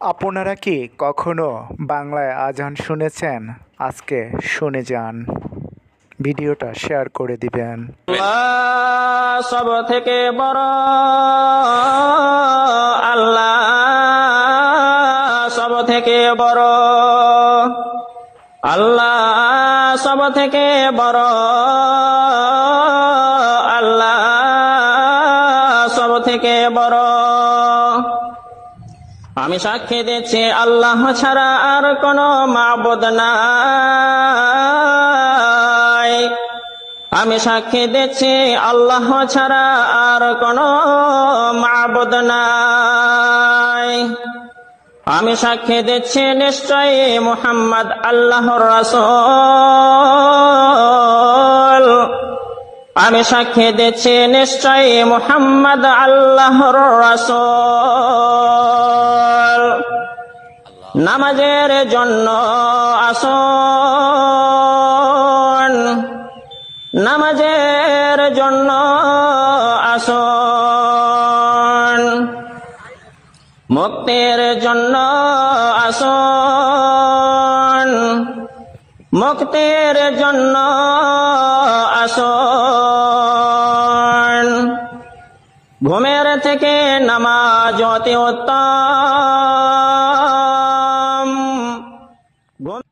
আপনারা কি কখনো বাংলায় আজান শুনেছেন? আজকে শুনে যান। ভিডিওটা শেয়ার করে দিবেন। সব থেকে বড় আল্লাহ সব থেকে বড় আল্লাহ সব থেকে বড় আল্লাহ সব থেকে বড় আমি সাক্ষী দিচ্ছি, আল্লাহ ছাড়া আর কোনো মাবুদ নাই। আমি সাক্ষী দিচ্ছি, আল্লাহ ছাড়া আর কোনো মাবুদ নাই। আমি সাক্ষী দিচ্ছি, নিশ্চয়ই মুহাম্মদ আল্লাহর রাসূল। আমি সাক্ষী দিচ্ছি, নিশ্চয়ই মুহাম্মদ আল্লাহর রাসূল। নামাজের জন্য আসন। নামাজের জন্য আসন। মুক্তির জন্য আসন। মুক্তির জন্য আসন। ঘুমের থেকে নামাজ অতি উত্তম। গণ